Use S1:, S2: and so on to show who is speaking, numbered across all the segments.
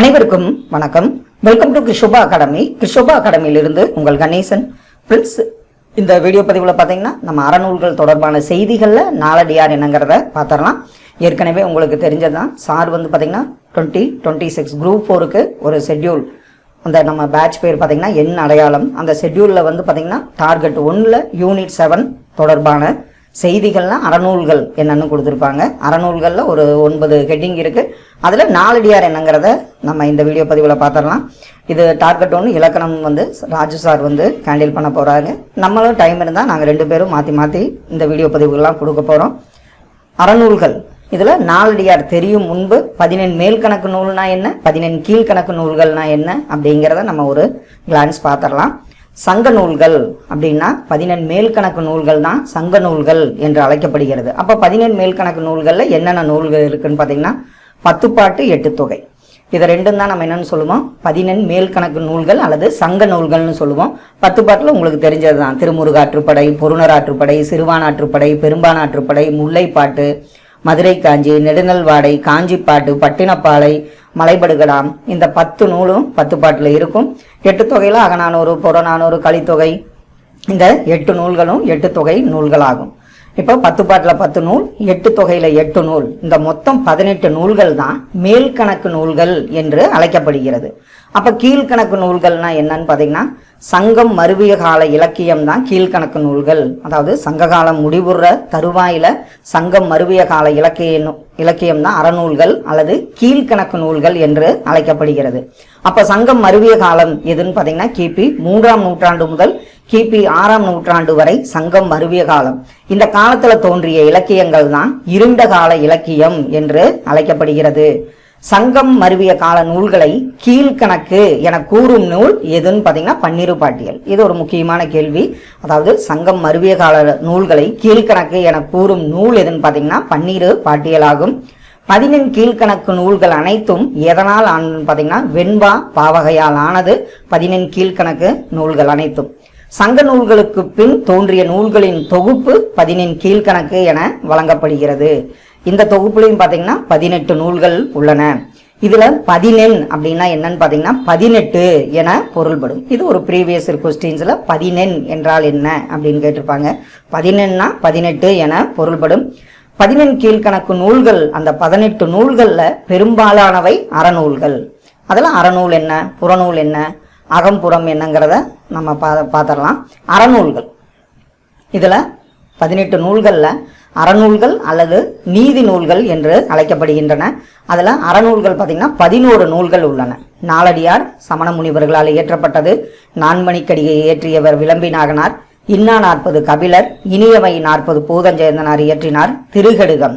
S1: அனைவருக்கும் வணக்கம். Welcome to Krishoba Academy Krishoba அகாடமியிலிருந்து உங்கள் கணேசன். ஃப்ரெண்ட்ஸ் இந்த வீடியோ பதிவில் பார்த்தீங்கன்னா நம்ம அறநூல்கள் தொடர்பான செய்திகளில் நாளடியார் என்னங்கிறத பார்த்துடலாம். ஏற்கனவே உங்களுக்கு தெரிஞ்சதுதான். சார் வந்து பார்த்தீங்கன்னா டுவெண்ட்டி டுவெண்ட்டி சிக்ஸ் குரூப் ஃபோருக்கு ஒரு ஷெட்யூல் அந்த நம்ம பேட்ச் பேர் பார்த்தீங்கன்னா என் அடையாளம். அந்த ஷெட்யூலில் வந்து பார்த்தீங்கன்னா டார்கெட் ஒன்றில் யூனிட் செவன் தொடர்பான செய்திகள்லாம் அறநூல்கள் என்னன்னு கொடுத்துருப்பாங்க. அறநூல்களில் ஒரு ஒன்பது ஹெட்டிங் இருக்குது அதில் நாலடியார் என்னங்கிறத நம்ம இந்த வீடியோ பதிவில் பார்த்துடலாம் இது டார்கெட் ஒன்று இலக்கணம் வந்து ராஜு சார் வந்து ஹேண்டில் பண்ண போகிறாங்க நம்மளும் டைம் இருந்தால் நாங்கள் ரெண்டு பேரும் மாற்றி மாற்றி இந்த வீடியோ பதிவுகள்லாம் கொடுக்க போகிறோம் அறநூல்கள். இதில் நாலடியார் தெரியும் முன்பு பதினெண் மேல் கணக்கு நூல்னா என்ன? பதினெண் கீழ்கணக்கு நூல்கள்னா என்ன? அப்படிங்கிறத நம்ம ஒரு கிளான்ஸ் பார்த்துடலாம் சங்க நூல்கள் அப்படின்னா பதினெண் மேல்கணக்கு நூல்கள் தான் சங்க நூல்கள் என்று அழைக்கப்படுகிறது. அப்போ பதினெண் மேல்கணக்கு நூல்களில் என்னென்ன நூல்கள் இருக்குன்னு பார்த்தீங்கன்னா பத்துப்பாட்டு எட்டு தொகை. இதை ரெண்டும் தான் நம்ம என்னென்னு சொல்லுவோம்? பதினெண் மேல்கணக்கு நூல்கள் அல்லது சங்க நூல்கள்னு சொல்லுவோம். பத்து பாட்டில் உங்களுக்கு தெரிஞ்சது தான் திருமுருகாற்றுப்படை பொருணராற்றுப்படை சிறுவானாற்றுப்படை பெரும்பானாற்றுப்படை முல்லைப்பாட்டு மதுரை காஞ்சி நெடுநல்வாடை காஞ்சிப்பாட்டு பட்டினப்பாலை மலைபடுகலாம் இந்த பத்து நூலும் பத்து பாட்டில் இருக்கும். எட்டு தொகையில் அகநானூறு புறநானூறு கலித்தொகை இந்த எட்டு நூல்களும் எட்டு தொகை நூல்களாகும். இப்போ பத்து பாட்டில் பத்து நூல் எட்டு தொகையில் எட்டு நூல். இந்த மொத்தம் பதினெட்டு நூல்கள் தான் மேல் கணக்கு நூல்கள் என்று அழைக்கப்படுகிறது. அப்போ கீழ்கணக்கு நூல்கள்னா என்னன்னு பார்த்தீங்கன்னா சங்கம் மருவிய கால இலக்கியம் தான் கீழ்கணக்கு நூல்கள். அதாவது சங்க காலம் முடிவுற தருவாயில் சங்கம் மருவிய கால இலக்கிய நூ- இலக்கியம் தான் அறநூல்கள் அல்லது கீழ்கணக்கு நூல்கள் என்று அழைக்கப்படுகிறது. அப்போ சங்கம் மருவிய காலம் எதுன்னு பார்த்தீங்கன்னா கிபி மூன்றாம் நூற்றாண்டு முதல் கிபி ஆறாம் நூற்றாண்டு வரை சங்கம் மருவிய காலம். இந்த காலத்துல தோன்றிய இலக்கியங்கள் தான் இருண்ட கால இலக்கியம் என்று அழைக்கப்படுகிறது. சங்கம் மருவிய கால நூல்களை கீழ்கணக்கு என கூறும் நூல் எதுன்னு பார்த்தீங்கன்னா பன்னிரு பாட்டியல். இது ஒரு முக்கியமான கேள்வி. அதாவது சங்கம் மருவிய கால நூல்களை கீழ்கணக்கு என கூறும் நூல் எதுன்னு பார்த்தீங்கன்னா பன்னிரு பாட்டியலாகும். பதினெண் கீழ்கணக்கு நூல்கள் அனைத்தும் எதனால் ஆனதுன்னு பார்த்தீங்கன்னா வெண்பா பாவகையால் ஆனது. பதினெண் கீழ்கணக்கு நூல்கள் அனைத்தும். சங்க நூல்களுக்கு பின் தோன்றிய நூல்களின் தொகுப்பு பதினெண் கீழ்கணக்கு என வழங்கப்படுகிறது. இந்த தொகுப்புலையும் பார்த்தீங்கன்னா பதினெட்டு நூல்கள் உள்ளன. இதுல பதினெண் அப்படின்னா என்னன்னு பார்த்தீங்கன்னா பதினெட்டு என பொருள்படும். இது ஒரு ப்ரீவியஸ் கொஸ்டின்ஸ்ல பதினெண் என்றால் என்ன அப்படின்னு கேட்டிருப்பாங்க. பதினெண்ணா பதினெட்டு என பொருள்படும். பதினெண் கீழ்கணக்கு நூல்கள் அந்த பதினெட்டு நூல்கள்ல பெரும்பாலானவை அறநூல்கள். அதில் அறநூல் என்ன புறநூல் என்ன அகம்புறம் என்னங்கிறத நம்ம பா பார்த்துடலாம் அறநூல்கள். இதில் பதினெட்டு நூல்களில் அறநூல்கள் அல்லது நீதி நூல்கள் என்று அழைக்கப்படுகின்றன. அதில் அறநூல்கள் பார்த்திங்கன்னா பதினோரு நூல்கள் உள்ளன. நாலடியார் சமண முனிவர்களால் இயற்றப்பட்டது. நான்மணிக்கடியை இயற்றியவர் விளம்பி நாகனார். இன்னா நாற்பது கபிலர் இனியவை நாற்பது பூதஞ்சேந்தனார் இயற்றினார் திருகடுகம்.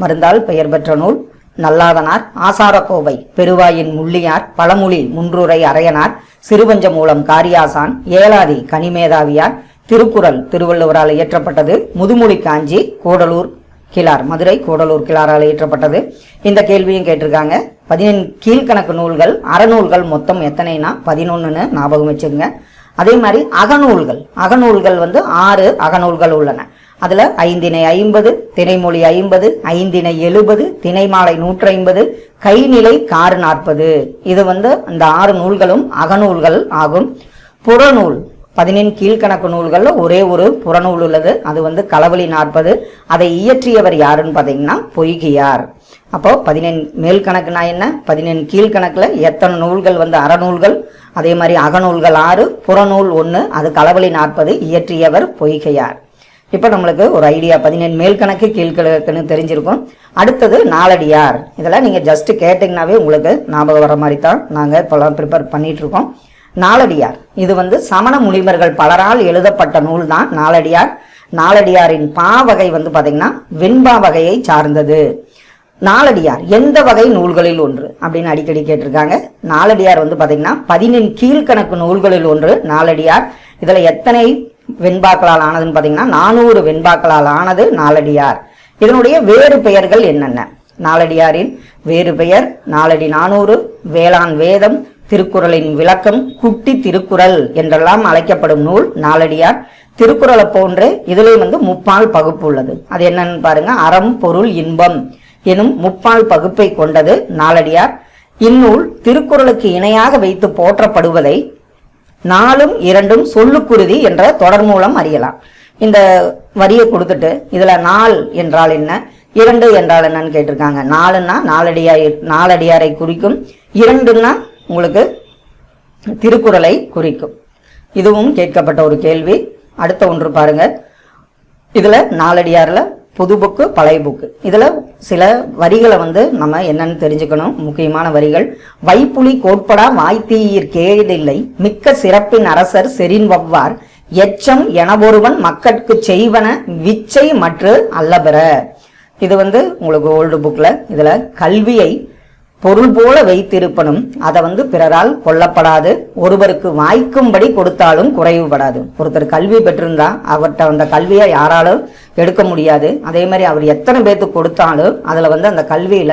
S1: மருந்தால் பெயர் பெற்ற நூல். நல்லாதனார் ஆசாரக்கோவை பெருவாயின் முள்ளியார் பழமொழி முன்றுரை அரையனார் சிறுபஞ்ச மூலம் காரியாசான் ஏலாதி கனிமேதாவியார் திருக்குறள் திருவள்ளுவரால் இயற்றப்பட்டது முதுமொழி காஞ்சி கூடலூர் கிளார் மதுரை கூடலூர் கிளாரால் இயற்றப்பட்டது. இந்த கேள்வியும் கேட்டிருக்காங்க. பதினெண் கீழ்கணக்கு நூல்கள் அறநூல்கள் மொத்தம் எத்தனைனா? பதினொன்றுன்னு ஞாபகம் வச்சுங்க அதே மாதிரி அகநூல்கள். அகநூல்கள் வந்து ஆறு அகநூல்கள் உள்ளன. அதுல ஐந்தினை ஐம்பது திணைமொழி ஐம்பது ஐந்தினை எழுபது திணைமாலை நூற்றி ஐம்பது கைநிலை காறு நாற்பது. இது வந்து இந்த ஆறு நூல்களும் அகநூல்கள் ஆகும். புறநூல் பதினெண் கீழ்கணக்கு நூல்களில் ஒரே ஒரு புறநூல் உள்ளது. அது வந்து களவழி நாற்பது. அதை இயற்றியவர் யாருன்னு பார்த்தீங்கன்னா பொய்கியார். அப்போ பதினெண் மேல் கணக்குனா என்ன? பதினெண் கீழ்கணக்கில் எத்தனை நூல்கள் வந்து அறநூல்கள்? அதே மாதிரி அகநூல்கள் ஆறு புறநூல் ஒன்று அது களவழி நாற்பது இயற்றியவர் பொய்கையார். இப்போ நம்மளுக்கு ஒரு ஐடியா பதினேழு மேல் கணக்கு கீழ்கணக்குன்னு தெரிஞ்சிருக்கும். அடுத்தது நாலடியார். இதெல்லாம் நீங்கள் ஜஸ்ட்டு கேட்டிங்கனாவே உங்களுக்கு ஞாபகம் வர மாதிரி தான் நாங்கள் இப்போலாம் ப்ரிப்பேர் பண்ணிகிட்ருக்கோம் நாலடியார். இது வந்து சமண முனிவர்கள் பலரால் எழுதப்பட்ட நூல் தான் நாலடியார். நாலடியாரின் பா வகை வந்து பார்த்தீங்கன்னா வெண்பா வகையை சார்ந்தது. நாலடியார். எந்த வகை நூல்களில் ஒன்று? அப்படின்னு அடிக்கடி கேட்டிருக்காங்க. நாலடியார் வந்து பார்த்தீங்கன்னா பதினெண் கீழ்கணக்கு நூல்களில் ஒன்று நாலடியார். இதில் எத்தனை வெண்பாக்களால் ஆனதுன்னு பார்த்தீங்கன்னா நானூறு வெண்பாக்களால் ஆனது நாலடியார். இதனுடைய வேறு பெயர்கள் என்னென்ன? நாலடியாரின் வேறு பெயர் நாலடி நானூறு வேளாண் வேதம் திருக்குறளின் விளக்கம் குட்டி திருக்குறள் என்றெல்லாம் அழைக்கப்படும் நூல் நாலடியார். திருக்குறளை போன்று இதுலேயும் வந்து முப்பால் பகுப்பு உள்ளது. அது என்னன்னு பாருங்க அறம் பொருள் இன்பம் எனும் முப்பால் பகுப்பை கொண்டது நாலடியார். இந்நூல் திருக்குறளுக்கு இணையாக வைத்து போற்றப்படுவதை நாலும் இரண்டும் சொல்லுக்குருதி என்ற தொடர் மூலம் அறியலாம். இந்த வரியை கொடுத்துட்டு இதுல நாள் என்றால் என்ன? இரண்டு என்றால் என்னன்னு கேட்டிருக்காங்க. நாலுன்னா நாலடியாய் நாலடியாரை குறிக்கும். இரண்டுன்னா உங்களுக்கு திருக்குறளை குறிக்கும். இதுவும் கேட்கப்பட்ட ஒரு கேள்வி. அடுத்த ஒன்று பாருங்க. இதுல நாலடியாரில் புது புக்கு பழைய புக்கு இதுல சில வரிகளை வந்து நம்ம என்னன்னு தெரிஞ்சுக்கணும். முக்கியமான வரிகள். வைப்புலி கோட்படா வாய்த்தீயிற் கேதில்லை மிக்க சிறப்பின் அரசர் செரின் வவ்வார். எச்சம் எனவொருவன் மக்கட்கு செய்வன விச்சை மற்ற அல்லபெற இது வந்து உங்களுக்கு ஓல்டு புக்ல இதுல கல்வியை பொருள் போல வைத்திருப்பனும் அதை வந்து பிறரால் கொல்லப்படாது. ஒருவருக்கு வாய்க்கும்படி கொடுத்தாலும் குறைவுபடாது. ஒருத்தர் கல்வி பெற்றிருந்தா அவர்கிட்ட அந்த கல்வியை யாராலும் எடுக்க முடியாது. அதே மாதிரி அவர் எத்தனை பேர்த்துக்கு கொடுத்தாலும் அதுல வந்து அந்த கல்வியில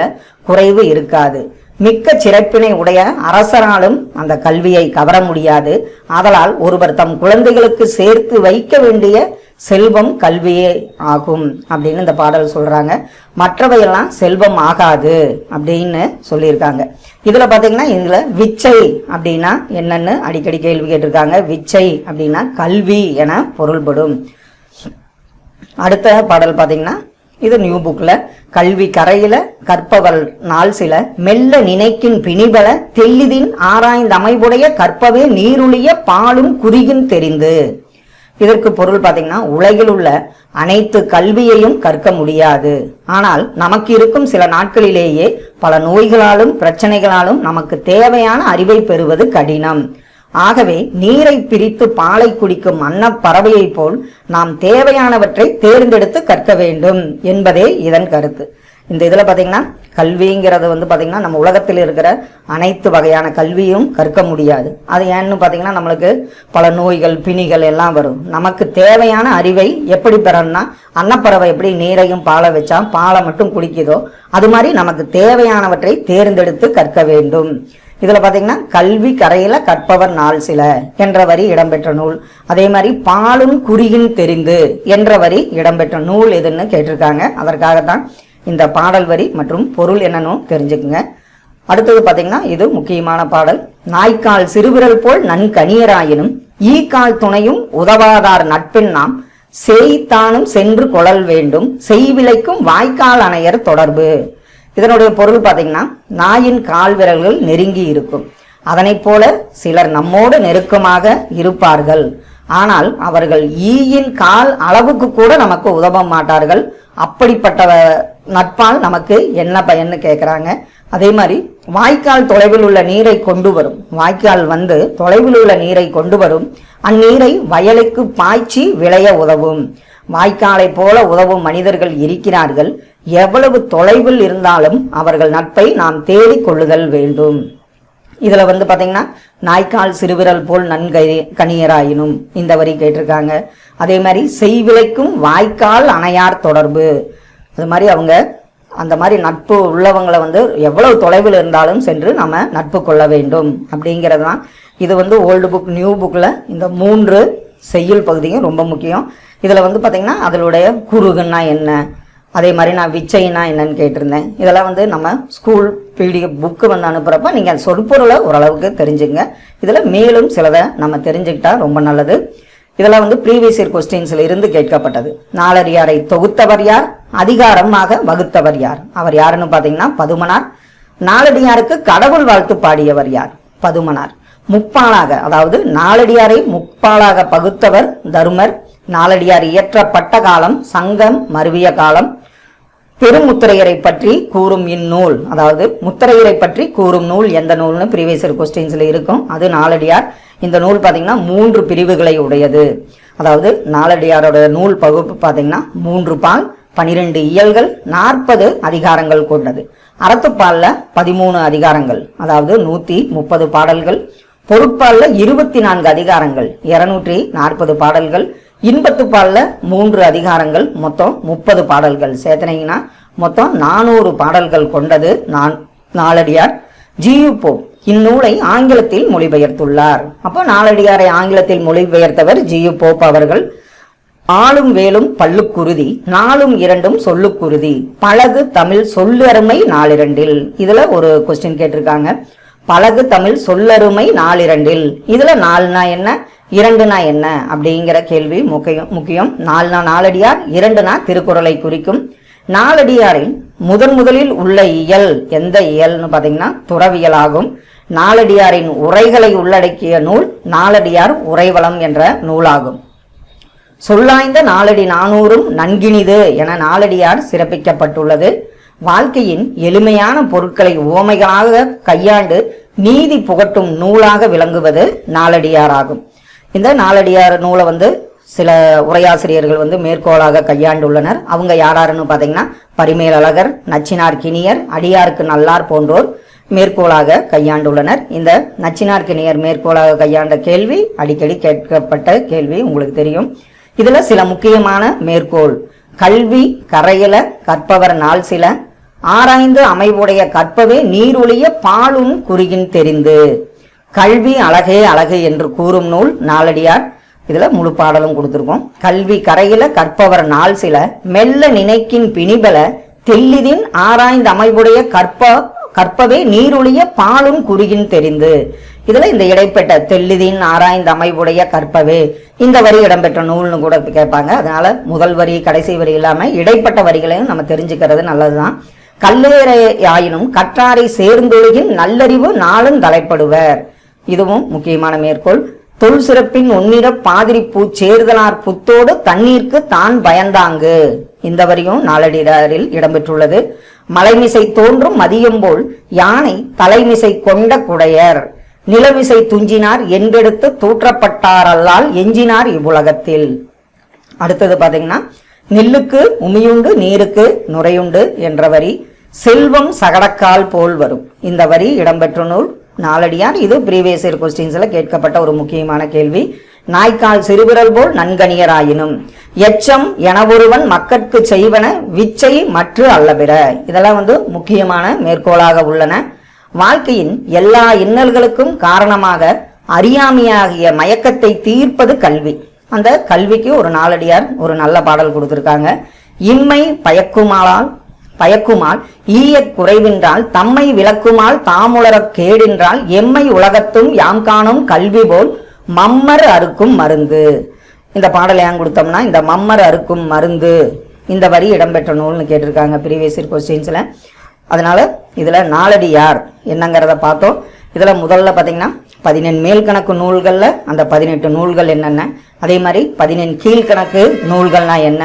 S1: குறைவு இருக்காது. மிக்க சிறப்பினை உடைய அரசராலும் அந்த கல்வியை கவர முடியாது. அதனால் ஒருவர் தம் குழந்தைகளுக்கு சேர்த்து வைக்க வேண்டிய செல்வம் கல்வியே ஆகும் அப்படின்னு இந்த பாடல் சொல்கிறாங்க மற்றவையெல்லாம் செல்வம் ஆகாது அப்படின்னு சொல்லியிருக்காங்க. இதில் பார்த்தீங்கன்னா இதில் விச்சை அப்படின்னா என்னன்னு அடிக்கடி கேள்வி கேட்டிருக்காங்க. விச்சை அப்படின்னா கல்வி என பொருள்படும். அடுத்த பாடல் பார்த்தீங்கன்னா இது நியூ புக்கில் கல்வி கரையில கற்பவள் நாள் சில. மெல்ல நினைக்கின் பிணிபல தெல்லிதின் ஆராய்ந்த அமைவுடைய கற்பவே நீருளிய பாலும் குறியும் தெரிந்து. இதற்கு பொருள் பார்த்தீங்கன்னா உலகில் உள்ள அனைத்து கல்வியையும் கற்க முடியாது. ஆனால் நமக்கு இருக்கும் சில நாட்களிலேயே பல நோய்களாலும் பிரச்சனைகளாலும் நமக்கு தேவையான அறிவை பெறுவது கடினம். ஆகவே நீரை பிரித்து பாலை குடிக்கும் அன்னப் பறவையைப் போல் நாம் தேவையானவற்றை தேர்ந்தெடுத்து கற்க வேண்டும் என்பதே இதன் கருத்து. இந்த இதில் பார்த்தீங்கன்னா கல்விங்கிறது வந்து பார்த்திங்கன்னா நம்ம உலகத்தில் இருக்கிற அனைத்து வகையான கல்வியும் கற்க முடியாது. அது ஏன்னு பார்த்தீங்கன்னா நம்மளுக்கு பல நோய்கள் பிணிகள் எல்லாம் வரும். நமக்கு தேவையான அறிவை எப்படி பெறணும்னா அன்னப்பறவை எப்படி நீரையும் பாலை வச்சா பாலை மட்டும் குடிக்குதோ அது மாதிரி நமக்கு தேவையானவற்றை தேர்ந்தெடுத்து கற்க வேண்டும். இதில் பார்த்தீங்கன்னா கல்வி கரையில கற்பவர் நாள் சில என்ற வரி இடம்பெற்ற நூல். அதே மாதிரி பாலும் குறியின் தெரிந்து என்ற வரி இடம்பெற்ற நூல் எதுன்னு கேட்டிருக்காங்க. அதற்காகத்தான் இந்த பாடல் வரி மற்றும் பொருள் என்னன்னு தெரிஞ்சுக்குங்க. அடுத்தது பாத்தீங்கன்னா இது முக்கியமான பாடல். நாய்க்கால் சிறுவிரல் போல் நன்கனியராயினும் ஈக்கால் துணையும் உதவாதார் நட்பின் நாம் செய்தானும் சென்று கொழல் வேண்டும் செய்விலைக்கும் வாய்க்கால் அணையர் தொடர்பு. இதனுடைய பொருள் பாத்தீங்கன்னா நாயின் கால் விரல்கள் நெருங்கி இருக்கும். அதனைப் போல சிலர் நம்மோடு நெருக்கமாக இருப்பார்கள். ஆனால் அவர்கள் ஈயின் கால் அளவுக்கு கூட நமக்கு உதவ மாட்டார்கள். அப்படிப்பட்ட நட்பால் நமக்கு என்ன பயன்னு கேட்குறாங்க அதே மாதிரி வாய்க்கால் தொலைவில் உள்ள நீரை கொண்டு வரும். வாய்க்கால் வந்து தொலைவில் உள்ள நீரை கொண்டு வரும். அந்நீரை வயலுக்கு பாய்ச்சி விளைய உதவும். வாய்க்காலை போல உதவும் மனிதர்கள் இருக்கிறார்கள். எவ்வளவு தொலைவில் இருந்தாலும் அவர்கள் நட்பை நாம் தேடிக் கொள்ளுதல் வேண்டும். இதில் வந்து பார்த்திங்கன்னா நாய்க்கால் சிறுவிரல் போல் நன்கை கணியராயினும் இந்த வரி கேட்டிருக்காங்க. அதே மாதிரி செய்விலைக்கும் வாய்க்கால் அணையார் தொடர்பு. அது மாதிரி அவங்க அந்த மாதிரி நட்பு உள்ளவங்களை வந்து எவ்வளவு தொலைவில் இருந்தாலும் சென்று நம்ம நட்பு கொள்ள வேண்டும். அப்படிங்கிறது தான் இது வந்து ஓல்டு புக் நியூ புக்கில் இந்த மூன்று செய்யுள் பகுதியும் ரொம்ப முக்கியம். இதில் வந்து பாத்தீங்கன்னா அதனுடைய குறுகுன்னா என்ன? அதே மாதிரி நான் விச்சைனா என்னன்னு கேட்டிருந்தேன். இதெல்லாம் வந்து நம்ம ஸ்கூல் பிடிஎஃப் புக்கு வந்து அனுப்புகிறப்ப நீங்கள் சொற்பொருளை ஓரளவுக்கு தெரிஞ்சுங்க இதில் மேலும் சிலதை நம்ம தெரிஞ்சுக்கிட்டா ரொம்ப நல்லது. இதெல்லாம் வந்து ப்ரீவியஸ் இயர் கொஸ்டின்ஸில் இருந்து கேட்கப்பட்டது. நாலடியாரை தொகுத்தவர் யார்? அதிகாரமாக வகுத்தவர் யார்? அவர் யாருன்னு பார்த்தீங்கன்னா பதுமனார். நாலடியாருக்கு கடவுள் வாழ்த்து பாடியவர் யார்? பதுமனார். முப்பாலாக அதாவது நாலடியாரை முப்பாலாக பகுத்தவர் தருமர். நாலடியார் இயற்றப்பட்ட காலம் சங்கம் மருவிய காலம். பெருமுத்திரையரை பற்றி கூறும் இந்நூல். அதாவது முத்திரையரை பற்றி கூறும் நூல் எந்த நூல்னு ப்ரீவியஸ் கொஸ்டின்ஸ்ல இருக்கும். அது நாலடியார். இந்த நூல் பாத்தீங்கன்னா மூன்று பிரிவுகளை உடையது. அதாவது நாலடியாரோட நூல் பகுப்பு பாத்தீங்கன்னா மூன்று பால் பனிரெண்டு இயல்கள் நாற்பது அதிகாரங்கள் கொண்டது. அறத்துப்பால்ல பதிமூணு அதிகாரங்கள். அதாவது நூத்தி முப்பது பாடல்கள். பொருட்பால்ல இருபத்தி நான்கு அதிகாரங்கள். இருநூற்றி நாற்பது பாடல்கள். இன்பத்துப்பாலில் மூன்று அதிகாரங்கள் மொத்தம் முப்பது பாடல்கள். சேர்த்துனீங்கன்னா மொத்தம் நானூறு பாடல்கள் கொண்டது நான் நாலடியார் ஜியு போப் இந்நூலை ஆங்கிலத்தில் மொழிபெயர்த்துள்ளார். அப்போ நாலடியாரை ஆங்கிலத்தில் மொழிபெயர்த்தவர் ஜியு போப் அவர்கள். ஆளும் வேலும் பல்லுக்குருதி நாளும் இரண்டும் சொல்லுக்குருதி பழகு தமிழ் சொல்லருமை நாளிரண்டில். இதுல ஒரு கொஸ்டின் கேட்டிருக்காங்க. பழகு தமிழ் சொல்லருமை நாளிரண்டில். இதுல நாலுனா என்ன? இரண்டுனா என்ன அப்படிங்கிற கேள்வி முக்கியம் முக்கியம். நாலுனா நாலடியார் இரண்டுனா திருக்குறளை குறிக்கும். நாலடியாரின் முதன் முதலில் உள்ள இயல் எந்த இயல்னு பாத்தீங்கன்னா துறவியல் ஆகும். நாலடியாரின் உரைகளை உள்ளடக்கிய நூல் நாலடியார் உரைவளம் என்ற நூலாகும். சொல்லாய்ந்த நாலடி நானூறும் நன்கினிது என நாலடியார் சிறப்பிக்கப்பட்டுள்ளது. வாழ்க்கையின் எளிமையான பொருட்களை உவமைகளாக கையாண்டு நீதி புகட்டும் நூலாக விளங்குவது நாலடியாராகும் இந்த நாலடியார் நூலை வந்து சில உரையாசிரியர்கள் வந்து மேற்கோளாக கையாண்டுள்ளனர். அவங்க யாராருன்னு பார்த்தீங்கன்னா பரிமேலழகர் நச்சினார் கிணியர் அடியாருக்கு நல்லார் போன்றோர் மேற்கோளாக கையாண்டுள்ளனர். இந்த நச்சினார் கிணியர் மேற்கோளாக கையாண்ட கேள்வி அடிக்கடி கேட்கப்பட்ட கேள்வி உங்களுக்கு தெரியும். இதுல சில முக்கியமான மேற்கோள். கல்வி கரையில கற்பவர் நாள் சில. ஆராய்ந்து அமைவுடைய கற்பவே நீருளிய பாலும் குறியின் தெரிந்து. கல்வி அழகே அழகு என்று கூறும் நூல் நாலடியார் இதுல முழு பாடலும் கொடுத்துருக்கோம். கல்வி கரையில கற்பவர் நாள் சில. மெல்ல நினைக்கின் பிணிபல. தெல்லிதின் ஆராய்ந்த அமைவுடைய கற்ப கற்பவே நீருளிய பாலும் குறுகின் தெரிந்து. இதுல இந்த இடைப்பட்ட தெல்லிதின் ஆராய்ந்த அமைவுடைய கற்பவே. இந்த வரி இடம்பெற்ற நூல்னு கூட கேட்பாங்க. அதனால முதல் வரி கடைசி வரி இல்லாம இடைப்பட்ட வரிகளையும் நம்ம தெரிஞ்சுக்கிறது நல்லதுதான். கல்லேறை ஆயினும் கற்றாரை சேர்ந்தொழுகின் நல்லறிவு நாளும் தலைப்படுவர். இதுவும் முக்கியமான மேற்கோள். தொல் சிறப்பின் ஒன்னிற பாதிரிப்பூ சேர்தலார் புத்தோடு தண்ணீர்க்கு தான் பயந்தாங்கு. இந்த வரியும் நாளடியாரில் இடம்பெற்றுள்ளது. மலைமிசை தோன்றும் மதியம் போல் யானை தலைமிசை கொண்ட குடையர். நிலமிசை துஞ்சினார் என்றெடுத்து தூற்றப்பட்டாரல்லால் எஞ்சினார் இவ்வுலகத்தில். அடுத்தது பாத்தீங்கன்னா நெல்லுக்கு உமியுண்டு நீருக்கு நுரையுண்டு என்ற வரி. செல்வம் சகடக்கால் போல் வரும். இந்த வரி இடம்பெற்ற நூல் நாலடியார் இது ப்ரீவியஸ் இயர் கொஸ்டின்ஸில் கேட்கப்பட்ட ஒரு முக்கியமான கேள்வி. நாய்க்கால் சிறுவிரல் போல் நன்கணியராயினும். எச்சம் எனவொருவன் மக்கட்கு செய்வன விச்சை மற்ற அல்லபிற. இதெல்லாம் வந்து முக்கியமான மேற்கோளாக உள்ளன. வாழ்க்கையின் எல்லா இன்னல்களுக்கும் காரணமாக அறியாமையாகிய மயக்கத்தை தீர்ப்பது கல்வி. அந்த கல்விக்கு ஒரு நாலடியார் ஒரு நல்ல பாடல் கொடுத்துருக்காங்க. இம்மை பயக்குமாளால் பயக்குமால் ஈய குறைவின்றால் தம்மை விளக்குமால் தாமுளரக் கேடின்றால் எம்மை உலகத்தும் யாம் காணும் கல்வி போல் மம்மர் அறுக்கும் மருந்து. இந்த பாடல் ஏன் கொடுத்தோம்னா இந்த மம்மர் அறுக்கும் மருந்து இந்த வரி இடம்பெற்ற நூல்னு கேட்டிருக்காங்க ப்ரீவியஸ் இயர் கொஸ்டின்ஸ்ல அதனால இதில் நாலடி யார் என்னங்கிறத பார்த்தோம். இதில் முதல்ல பார்த்தீங்கன்னா பதினெண் மேல் கணக்கு நூல்களில் அந்த பதினெட்டு நூல்கள் என்னென்ன? அதே மாதிரி பதினெண் கீழ்கணக்கு நூல்கள்னால் என்ன?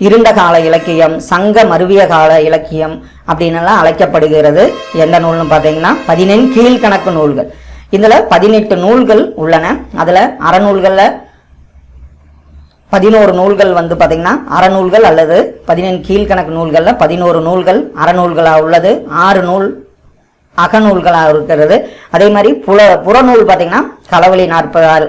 S1: இருண்ட கால இலக்கியம் சங்க மருவிய கால இலக்கியம் அப்படின்னுலாம் அழைக்கப்படுகிறது. எந்த நூல்னு பார்த்தீங்கன்னா பதினெண் கீழ்கணக்கு நூல்கள். இதில் பதினெட்டு நூல்கள் உள்ளன. அதில் அறநூல்களில் பதினோரு நூல்கள் வந்து பார்த்திங்கன்னா அறநூல்கள் அல்லது பதினெண் கீழ்கணக்கு நூல்களில் பதினோரு நூல்கள் அறநூல்களாக உள்ளது ஆறு நூல் அகநூல்களாக இருக்கிறது. அதே மாதிரி புல புறநூல் பார்த்தீங்கன்னா களவழி நாற்பதால்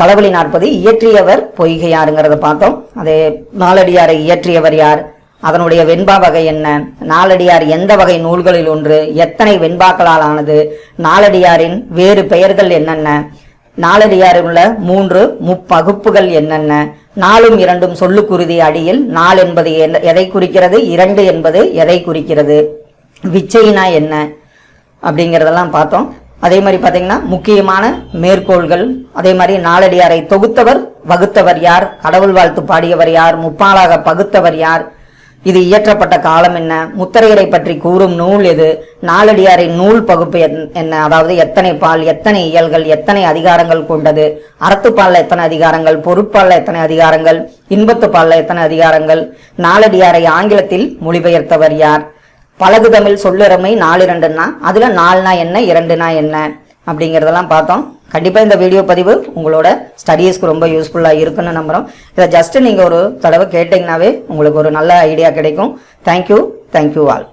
S1: களவழி நாற்பது இயற்றியவர் பொய்கையாருங்கிறத பார்த்தோம். அதே நாலடியாரை இயற்றியவர் யார்? அதனுடைய வெண்பா வகை என்ன? நாலடியார் எந்த வகை நூல்களில் ஒன்று? எத்தனை வெண்பாக்களால் ஆனது? நாலடியாரின் வேறு பெயர்கள் என்னென்ன? நாலடியாரில் உள்ள மூன்று முப்பகுப்புகள் என்னென்ன? நாலும் இரண்டும் சொல்லுக்குருதி அடியில் நாள் என்பது எதை குறிக்கிறது? இரண்டு என்பது எதை குறிக்கிறது? விச்சைனா என்ன? அப்படிங்கிறதெல்லாம் பார்த்தோம். அதே மாதிரி பார்த்தீங்கன்னா முக்கியமான மேற்கோள்கள் அதே மாதிரி நாலடியாரை தொகுத்தவர் வகுத்தவர் யார் கடவுள் வாழ்த்து பாடியவர் யார் முப்பாலாக பகுத்தவர் யார் இது இயற்றப்பட்ட காலம் என்ன முத்தரையரை பற்றி கூறும் நூல் எது நாளடியாரை நூல் பகுப்பு என்- என்ன அதாவது எத்தனை பால் எத்தனை இயல்கள் எத்தனை அதிகாரங்கள் கொண்டது அறத்துப்பால்ல எத்தனை அதிகாரங்கள் பொருட்பால்ல எத்தனை அதிகாரங்கள் இன்பத்துப்பாலில் எத்தனை அதிகாரங்கள் நாலடியாரை ஆங்கிலத்தில் மொழிபெயர்த்தவர் யார் பழகு தமிழ் சொல்லுறமை நாலு இரண்டுன்னா அதில் நாலுனா என்ன இரண்டுனா என்ன அப்படிங்கிறதெல்லாம் பார்த்தோம். கண்டிப்பாக இந்த வீடியோ பதிவு உங்களோட ஸ்டடீஸ்க்கு ரொம்ப யூஸ்ஃபுல்லாக இருக்குன்னு நம்புகிறோம் இதை ஜஸ்ட்டு நீங்கள் ஒரு தடவை கேட்டிங்கனாவே உங்களுக்கு ஒரு நல்ல ஐடியா கிடைக்கும். Thank you thank you all